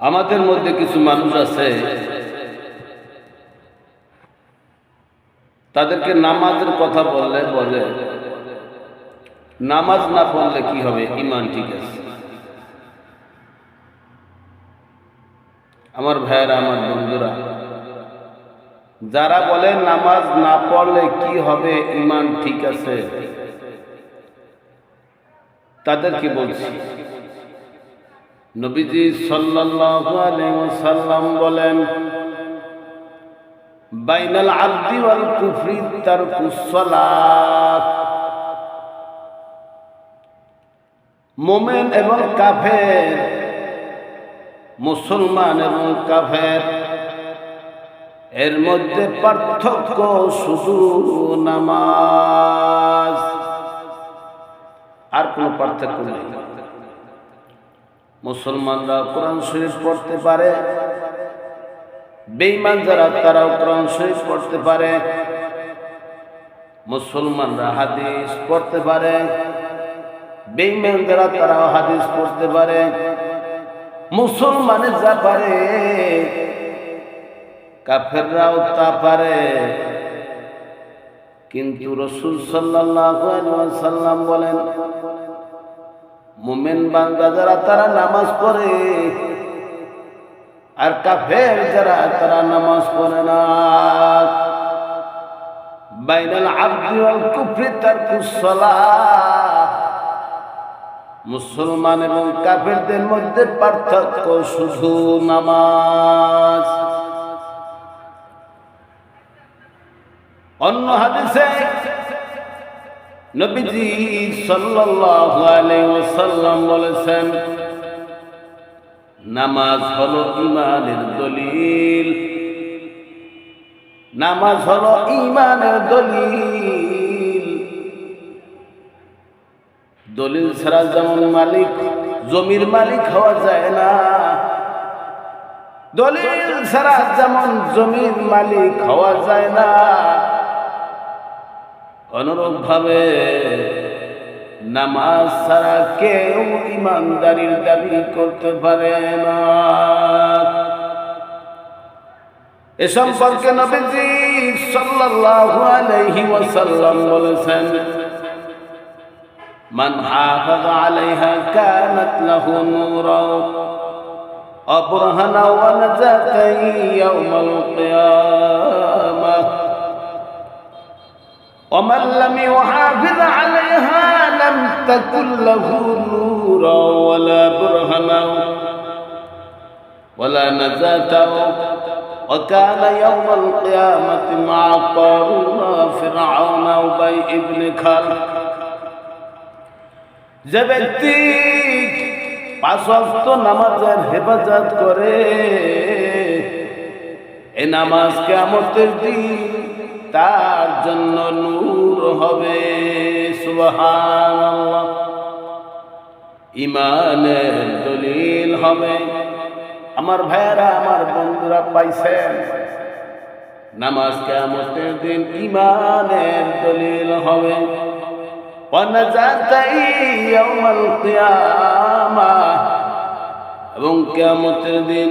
আমাদের মধ্যে কিছু মানুষ আছে, তাদেরকে নামাজের কথা বললে বলে, নামাজ না পড়লে কি হবে? ইমান ঠিক আছে। আমার ভাইয়েরা, আমার বন্ধুরা, যারা বলে নামাজ না পড়লে কি হবে? ইমান ঠিক আছে, তাদেরকে বলছি। নবীজি সাল্লাল্লাহু আলাইহি ওয়াসাল্লাম বলেন, বাইনাল আবদি ওয়াল কুফরি তারকুস সালাত। মোমেন এবং কাফের, মুসলমান এবং কাফের, এর মধ্যে পার্থক্য শুধু নামাজ। আর কোনো পার্থক্য নেই। মুসলমানরা কোরআন শরীফ পড়তে পারে। বেঈমান যারা, তারাও কোরআন শরীফ পড়তে পারে। মুসলমানরা হাদিস পড়তে পারে। বেঈমান যারা, তারাও হাদিস পড়তে পারে। মুসলমানের যা পারে, কাফেররাও তা পারে। কিন্তু রসুল আলাইহি ওয়াসাল্লাম বলেন মোমেন বান্দা যারা তারা নামাজ পড়ে। আর কাফের যারা তারা নামাজ পড়ে না। বাইনাল আব্দি ওয়াল কুফরি তারকুস সালাহ। মুসলমান এবং কাফেরদের মধ্যে পার্থক্য শুধু নামাজ। অন্য হাদিসে নবীজি সাল্লাল্লাহু আলাইহি ওয়াসাল্লাম বলেছেন, নামাজ হলো ইমানের দলিল। নামাজ হলো ইমানের দলিল। দলিল ছাড়া যেমন মালিক, জমির মালিক হওয়া যায় না। দলিল ছাড়া যেমন জমির মালিক হওয়া যায় না। অনুরূপভাবে নামাজ ছাড়া কেউ ইমানদারির দাবি করতে পারে না। এ সম্পর্কে নবীজি সাল্লাল্লাহু আলাইহি ওয়াসাল্লাম বলেছেন, মান হাফাজ আলাইহা কানাত লাহু নূরা অবরহানা ওয়া নাজাতাই ইয়াউমাল কিয়ামah ومن لم يحافظ عليها لم تكن له نورا ولا برهنا ولا نجاة وكان يوم القيامة مع قارون فرعون وبي ابن خلق যে ব্যক্তি পাঁচ ওয়াক্ত নামাজের হেফাজত করে এ নামাজ কেমতের দিন তার জন্য নূর হবে, সুবহানাল্লাহ। ইমানের দলিল হবে। আমার ভাইয়েরা, আমার বন্ধুরা পাইছেন। নামাজ কেমতের দিন ইমানের দলিল হবে। এবং কেমতের দিন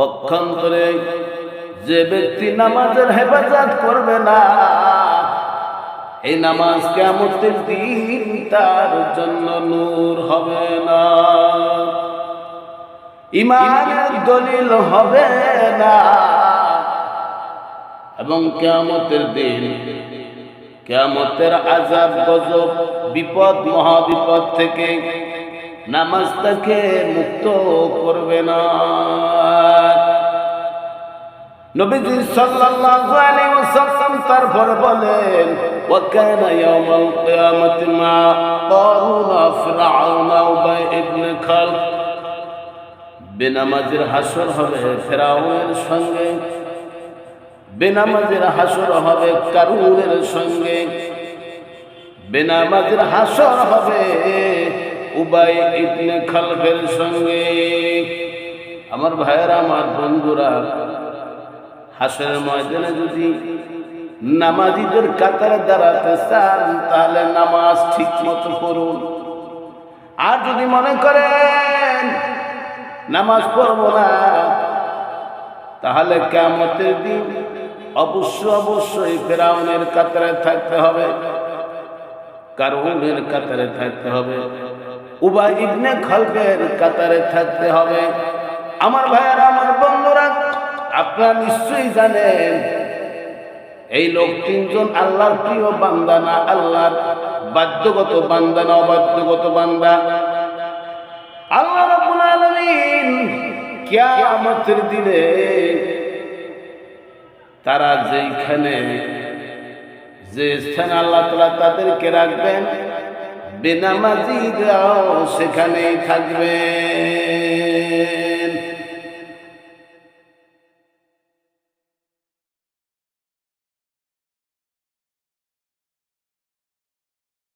পক্ষান্তরে যে ব্যক্তি নামাজের হেফাজত করবে না, এই নামাজ কেমতের দিন তার জন্য নূর হবে না। ইমানের দলিল হবে না। এবং কেমতের দিন কেমতের আজাব গজব, বিপদ, মহাবিপদ থেকে নামাজ তাকে মুক্ত করবে না। নবীজি সাল্লাল্লাহু আলাইহি ওয়াসাল্লাম তারপর বলেন কানা ইয়াউমাল কিয়ামাতি মা কারুন ফিরআউন উবাই ইবনে খালফ বেনামাজির হাসর হবে ফেরাউনের সঙ্গে, বেনামাজির হাসর হবে কারুনের সঙ্গে, বেনামাজির হাসর হবে উবাই ইবনে খালফের সঙ্গে। আমার ভাইয়েরা, আমার বন্ধুরা হাসের ময়দানে যদি নামাজিদের কাতারে দাঁড়াতে চান, তাহলে নামাজ ঠিক মতো করুন আর যদি মনে করেন নামাজ পড়ব না, তাহলে কেমতের দিন অবশ্য অবশ্যই ফেরাউনের কাতারে থাকতে হবে, কারুনের কাতারে থাকতে হবে। উবা ইবনে খলকের কাতারে থাকতে হবে। আমার ভাইয়েরা, আমার বন্ধুরা, আপনারা নিশ্চয়ই জানেন, এই লোক তিনজন আল্লাহর প্রিয় বান্দা না, আল্লাহর বাধ্যগত বান্দা না, অবাধ্যগত বান্দা। আল্লাহ রাব্বুল আলামিন কিয়ামতের দিনে তারা যেইখানে, যে স্থানে আল্লাহ তাআলা তাদেরকে রাখবেন বেনামাজিরাও সেখানেই থাকবে।